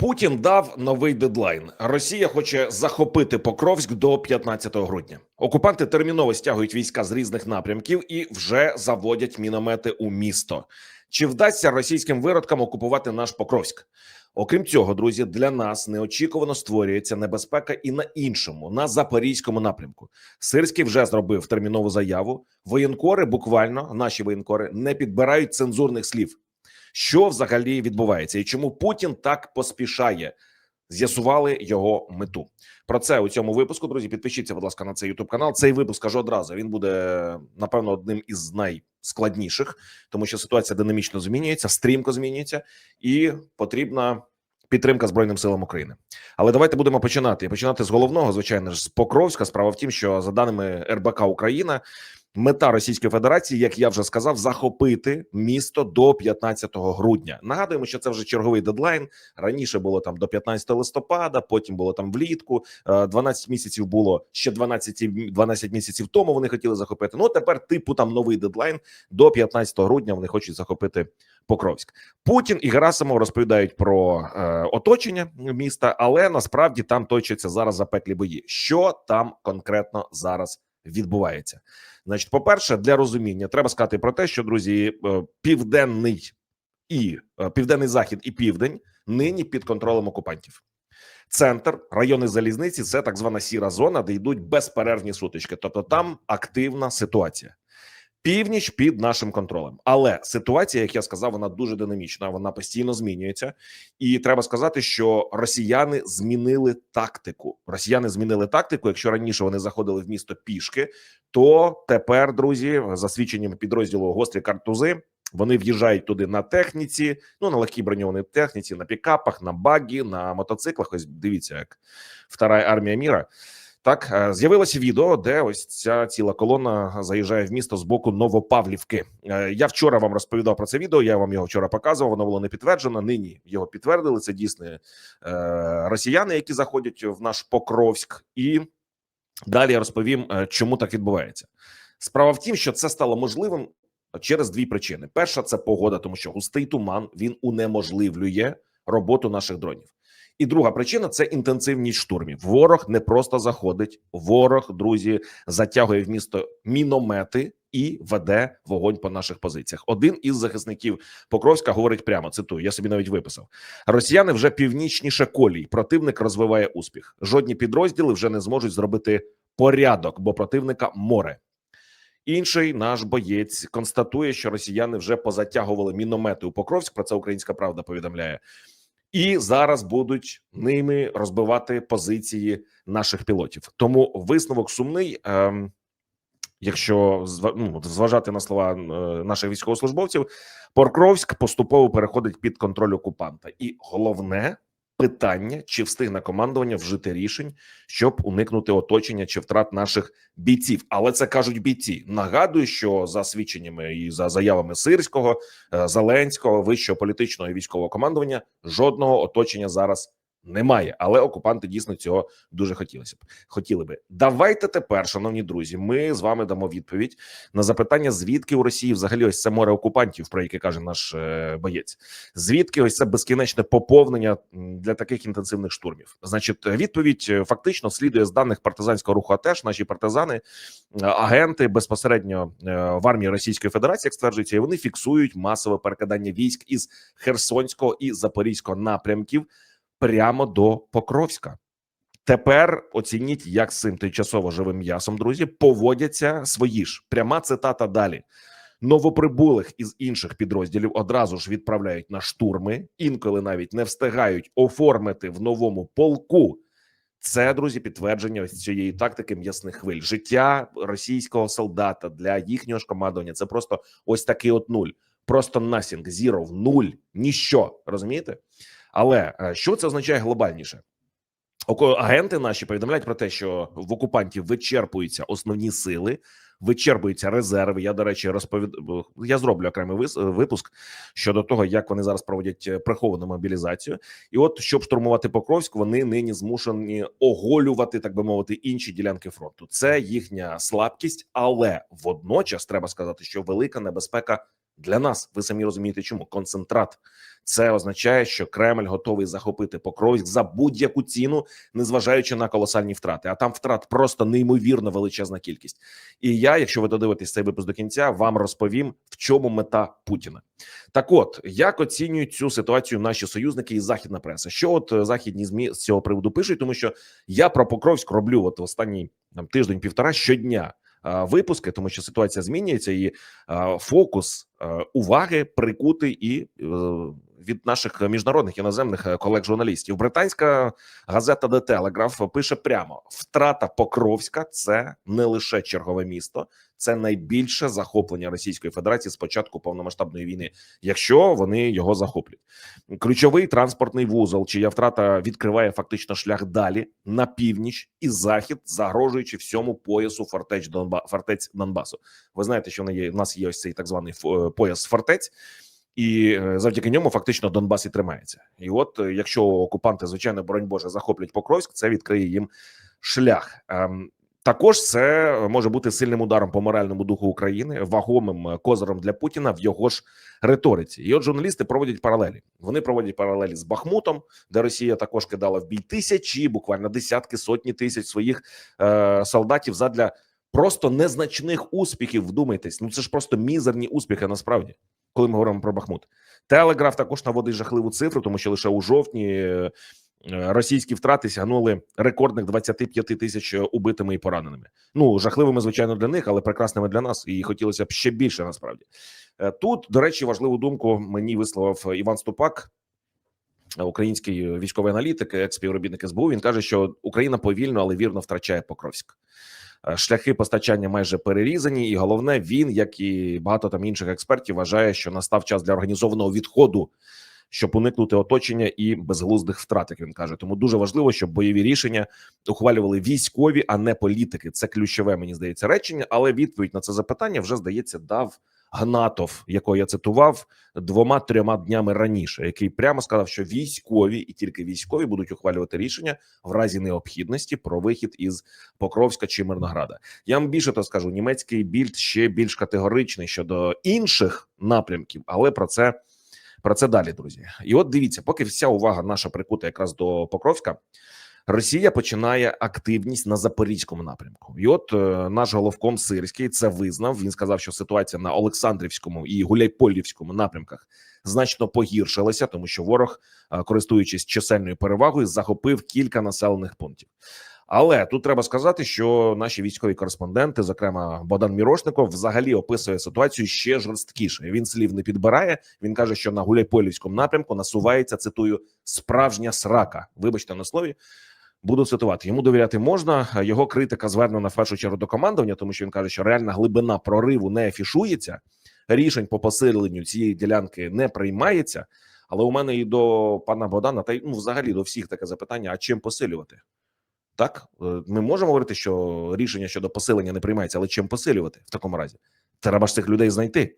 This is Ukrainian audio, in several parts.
Путін дав новий дедлайн. Росія хоче захопити Покровськ до 15 грудня. Окупанти терміново стягують війська з різних напрямків і вже заводять міномети у місто. Чи вдасться російським виродкам окупувати наш Покровськ? Окрім цього, друзі, для нас неочікувано створюється небезпека і на іншому, на запорізькому напрямку. Сирський вже зробив термінову заяву. Воєнкори буквально наші воєнкори не підбирають цензурних слів. Що взагалі відбувається, і чому Путін так поспішає? З'ясували його мету. Про це у цьому випуску. Друзі, підпишіться, будь ласка, на цей Ютуб канал. Цей випуск кажу одразу. Він буде напевно одним із найскладніших, тому що ситуація динамічно змінюється, стрімко змінюється, і потрібна підтримка збройним силам України. Але давайте будемо починати. Починати з головного, звичайно ж, з Покровська. Справа в тім, що за даними РБК Україна. Мета Російської Федерації, як я вже сказав, захопити місто до 15 грудня. Нагадуємо, що це вже черговий дедлайн. Раніше було там до 15 листопада, потім було там влітку. Е, 12 місяців було ще 12, 12 місяців тому. Вони хотіли захопити. Ну тепер, типу, там новий дедлайн до 15 грудня. Вони хочуть захопити Покровськ. Путін і Герасимов розповідають про е, оточення міста, але насправді там точаться зараз запеклі бої. Що там конкретно зараз відбувається? Значить, по перше, для розуміння треба сказати про те, що друзі, е, південний і е, південний захід і південь нині під контролем окупантів. Центр райони залізниці це так звана сіра зона, де йдуть безперервні сутички. Тобто там активна ситуація. Північ під нашим контролем, але ситуація, як я сказав, вона дуже динамічна. Вона постійно змінюється, і треба сказати, що росіяни змінили тактику. Росіяни змінили тактику. Якщо раніше вони заходили в місто пішки, то тепер, друзі, за свідченням підрозділу гострі картузи, вони в'їжджають туди на техніці, ну на легкій броньованій техніці, на пікапах, на багі, на мотоциклах. Ось дивіться, як втора армія міра. Так е, з'явилося відео, де ось ця ціла колона заїжджає в місто з боку Новопавлівки. Е, Я вчора вам розповідав про це відео. Я вам його вчора показував. Воно було не підтверджено. Нині його підтвердили. Це дійсно е, росіяни, які заходять в наш Покровськ, і далі я розповім, чому так відбувається. Справа в тім, що це стало можливим через дві причини: перша це погода, тому що густий туман він унеможливлює роботу наших дронів. І друга причина це інтенсивність штурмів. Ворог не просто заходить, ворог, друзі, затягує в місто міномети і веде вогонь по наших позиціях. Один із захисників Покровська говорить прямо: цитую, я собі навіть виписав: Росіяни вже північніше колій. Противник розвиває успіх. Жодні підрозділи вже не зможуть зробити порядок, бо противника море. Інший наш боєць констатує, що росіяни вже позатягували міномети у Покровськ. Про це Українська Правда повідомляє і зараз будуть ними розбивати позиції наших пілотів. Тому висновок сумний. Ем, якщо ну, зважати на слова е, наших військовослужбовців, Покровськ поступово переходить під контроль окупанта, і головне питання: чи встигне командування вжити рішень, щоб уникнути оточення чи втрат наших бійців. Але це кажуть бійці. Нагадую, що за свідченнями і за заявами Сирського, е, Зеленського, вищого політичного і військового командування жодного оточення зараз. Немає, але окупанти дійсно цього дуже хотілося б. Хотіли би. Давайте тепер, шановні друзі. Ми з вами дамо відповідь на запитання, звідки у Росії взагалі ось це море окупантів, про яке каже наш е, боєць. Звідки ось це безкінечне поповнення для таких інтенсивних штурмів? Значить, відповідь е, фактично слідує з даних партизанського руху. АТЕШ наші партизани, е, агенти безпосередньо в армії Російської Федерації, як стверджується, і вони фіксують масове перекидання військ із Херсонського і Запорізького напрямків прямо до Покровська. Тепер оцініть, як з цим тимчасово живим м'ясом, друзі, поводяться свої ж. Пряма цитата далі. Новоприбулих із інших підрозділів одразу ж відправляють на штурми, інколи навіть не встигають оформити в новому полку. Це друзі, підтвердження цієї тактики м'ясних хвиль. Життя російського солдата для їхнього ж командування. Це просто ось такий от нуль. Просто насінг, зіров, нуль, ніщо. Розумієте? Але е, що це означає глобальніше? Агенти наші повідомляють про те, що в окупантів вичерпуються основні сили, вичерпуються резерви. Я до речі, розповід... Я зроблю окремий випуск щодо того, як вони зараз проводять е, приховану мобілізацію. І от щоб штурмувати Покровськ, вони нині змушені оголювати, так би мовити, інші ділянки фронту. Це їхня слабкість, але водночас треба сказати, що велика небезпека Для нас ви самі розумієте, чому концентрат. Це означає, що Кремль готовий захопити Покровськ за будь-яку ціну, незважаючи на колосальні втрати. А там втрат просто неймовірно величезна кількість. І я, якщо ви додивитесь цей випуск до кінця, вам розповім, в чому мета Путіна. Так, от як оцінюють цю ситуацію наші союзники і західна преса? Що от е, західні змі з цього приводу пишуть? Тому що я про Покровськ роблю от останній там тиждень-півтора щодня випуски, тому що ситуація змінюється, і фокус уваги прикутий і е, від наших міжнародних іноземних е, колег-журналістів. Британська газета The Telegraph пише прямо: втрата Покровська це не лише чергове місто, це найбільше захоплення Російської Федерації з початку повномасштабної війни, якщо вони його захоплять. Ключовий транспортний вузол, чия втрата відкриває фактично шлях далі на північ і захід, загрожуючи всьому поясу фортеч Донба фортець Донбасу. Ви знаєте, що в нас є ось цей так званий фо- пояс фортець. І е, завдяки ньому фактично Донбас і тримається. І от е, якщо окупанти, звичайно, боронь Боже, захоплять Покровськ, це відкриє їм шлях. Ем, Також це може бути сильним ударом по моральному духу України, вагомим е, козиром для Путіна в його ж риториці. І от журналісти проводять паралелі. Вони проводять паралелі з Бахмутом, де Росія також кидала в бій тисячі, буквально десятки, сотні тисяч своїх е, солдатів задля просто незначних успіхів. Вдумайтесь, ну це ж просто мізерні успіхи насправді коли ми говоримо про Бахмут. Телеграф також наводить жахливу цифру, тому що лише у жовтні е, е, російські втрати сягнули рекордних 25 тисяч е, убитими і пораненими. Ну жахливими, звичайно, для них, але прекрасними для нас. І хотілося б ще більше насправді. Тут, до речі, важливу думку мені висловив Іван Ступак. Український військовий аналітик, екс-співробітник СБУ, він каже, що Україна повільно, але вірно втрачає Покровськ. Е, Шляхи постачання майже перерізані, і головне, він, як і багато там інших експертів, вважає, що настав час для організованого відходу, щоб уникнути оточення і безглуздих втрат, як він каже. Тому дуже важливо, щоб бойові рішення ухвалювали військові, а не політики. Це ключове, мені здається, речення. Але відповідь на це запитання вже здається дав Гнатов, якого я цитував двома трьома днями раніше, який прямо сказав, що військові і тільки військові будуть ухвалювати рішення в разі необхідності про вихід із Покровська чи Мирнограда. Я вам більше то скажу: німецький більд ще більш категоричний щодо інших напрямків, але про це про це далі, друзі. І от дивіться, поки вся увага наша прикута якраз до Покровська. Росія починає активність на запорізькому напрямку, і от е, наш головком Сирський це визнав. Він сказав, що ситуація на Олександрівському і Гуляйполівському напрямках значно погіршилася, тому що ворог, е, користуючись чисельною перевагою, захопив кілька населених пунктів. Але тут треба сказати, що наші військові кореспонденти, зокрема Богдан Мірошников, взагалі описує ситуацію ще жорсткіше. Він слів не підбирає. Він каже, що на Гуляйполівському напрямку насувається цитую справжня срака. Вибачте на слові. Буду цитувати. Йому довіряти можна. Його критика звернена в першу чергу до командування, тому що він каже, що реальна глибина прориву не афішується. Рішень по посиленню цієї ділянки не приймається. Але у мене і до пана Богдана, та й ну, взагалі до всіх таке запитання: а чим посилювати? Так, Е, ми можемо говорити, що рішення щодо посилення не приймається, але чим посилювати в такому разі? Треба ж цих людей знайти.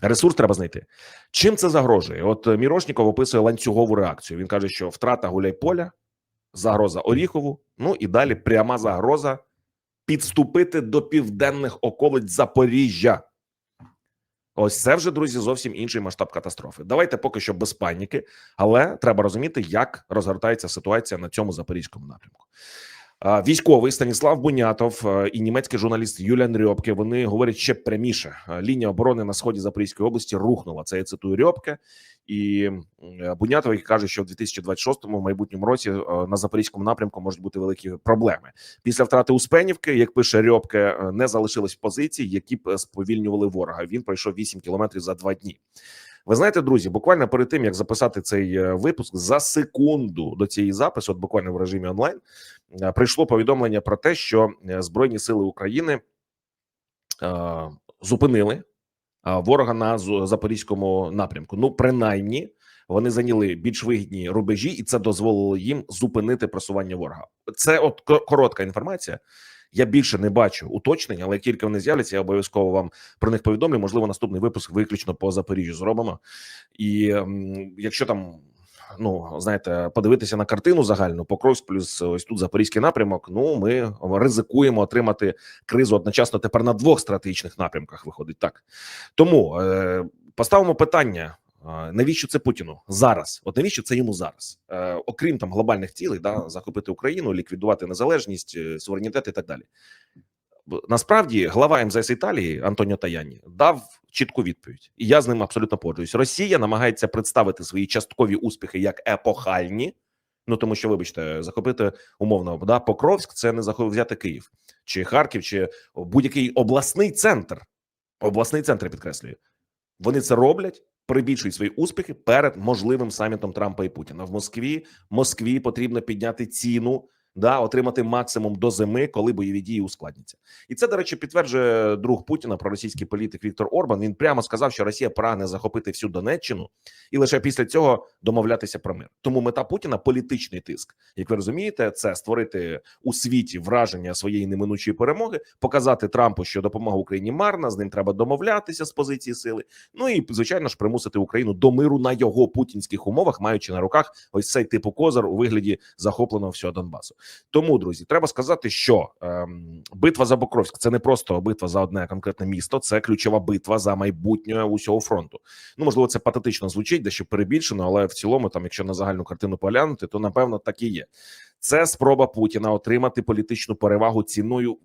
Ресурс треба знайти. Чим це загрожує? От е, Мірошніков описує ланцюгову реакцію. Він каже, що втрата Гуляйполя, загроза Оріхову, ну і далі пряма загроза підступити до південних околиць Запоріжжя. Ось це вже друзі зовсім інший масштаб катастрофи. Давайте поки що без паніки, але треба розуміти, як розгортається ситуація на цьому запорізькому напрямку. Військовий Станіслав Бунятов е, і німецький журналіст Юліан Рьопке вони говорять ще пряміше. Е, Лінія оборони на сході Запорізької області рухнула. Це я цитую Рьопке і е, Бунятов, який каже, що в 2026-му, в майбутньому році на запорізькому напрямку можуть бути великі проблеми. Після втрати Успенівки, як пише Рьопке, не залишилось позицій, які б сповільнювали ворога. Він пройшов 8 кілометрів за два дні. Ви знаєте, друзі, буквально перед тим як записати цей е, випуск за секунду до цієї запису, от буквально в режимі онлайн, е, прийшло повідомлення про те, що е, Збройні сили України е, зупинили ворога на запорізькому напрямку. Ну, принаймні, вони зайняли більш вигідні рубежі, і це дозволило їм зупинити просування ворога. Це от ко- коротка інформація. Я більше не бачу уточнень, але як тільки вони з'являться, я обов'язково вам про них повідомлю. Можливо, наступний випуск виключно по Запоріжжю зробимо. І якщо там ну знаєте, подивитися на картину загальну Покровськ плюс ось тут запорізький напрямок. Ну ми ризикуємо отримати кризу одночасно тепер на двох стратегічних напрямках. Виходить так. Тому е, поставимо питання. Навіщо це Путіну зараз? От навіщо це йому зараз? Е, окрім там глобальних цілей, да, захопити Україну, ліквідувати незалежність, е, суверенітет і так далі. Насправді глава МЗС Італії Антоніо Таяні дав чітку відповідь, і я з ним абсолютно погоджуюсь. Росія намагається представити свої часткові успіхи як епохальні. Ну тому що, вибачте, захопити умовно да, Покровськ це не взяти Київ чи Харків, чи будь-який обласний центр. Обласний центр підкреслюю. Вони це роблять, прибільшують свої успіхи перед можливим самітом Трампа і Путіна. В Москві Москві потрібно підняти ціну, да, отримати максимум до зими, коли бойові дії ускладняться. І це, до речі, підтверджує друг Путіна, проросійський політик Віктор Орбан. Він прямо сказав, що Росія прагне захопити всю Донеччину і лише після цього домовлятися про мир. Тому мета Путіна політичний тиск. Як ви розумієте, це створити у світі враження своєї неминучої перемоги, показати Трампу, що допомога Україні марна, з ним треба домовлятися з позиції сили. Ну і звичайно ж примусити Україну до миру на його путінських умовах, маючи на руках ось цей типу козир у вигляді захопленого всього Донбасу. Тому, друзі, треба сказати, що ем, битва за Покровськ це не просто битва за одне конкретне місто, це ключова битва за майбутнє усього фронту. Ну можливо, це патетично звучить, дещо перебільшено, але в цілому, там, якщо на загальну картину поглянути, то напевно так і є. Це спроба Путіна отримати політичну перевагу ціною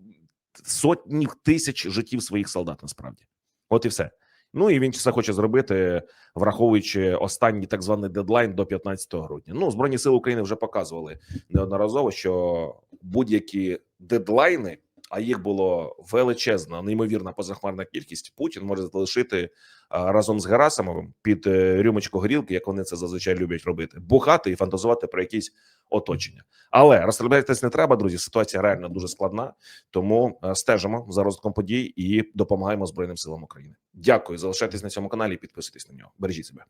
сотні тисяч життів своїх солдат. Насправді, от і все. Ну і він це хоче зробити, враховуючи останній так званий дедлайн до 15 грудня. Ну, збройні сили України вже показували неодноразово, що будь-які дедлайни, а їх було величезна, неймовірна позахмарна кількість. Путін може залишити разом з Герасимовим під е, рюмочку горілки, як вони це зазвичай люблять робити, бухати і фантазувати про якісь оточення. Але розслаблятись не треба, друзі. Ситуація реально дуже складна. Тому е, стежимо за розвитком подій і допомагаємо Збройним силам України. Дякую, залишайтесь на цьому каналі, і підписуйтесь на нього. Бережіть себе.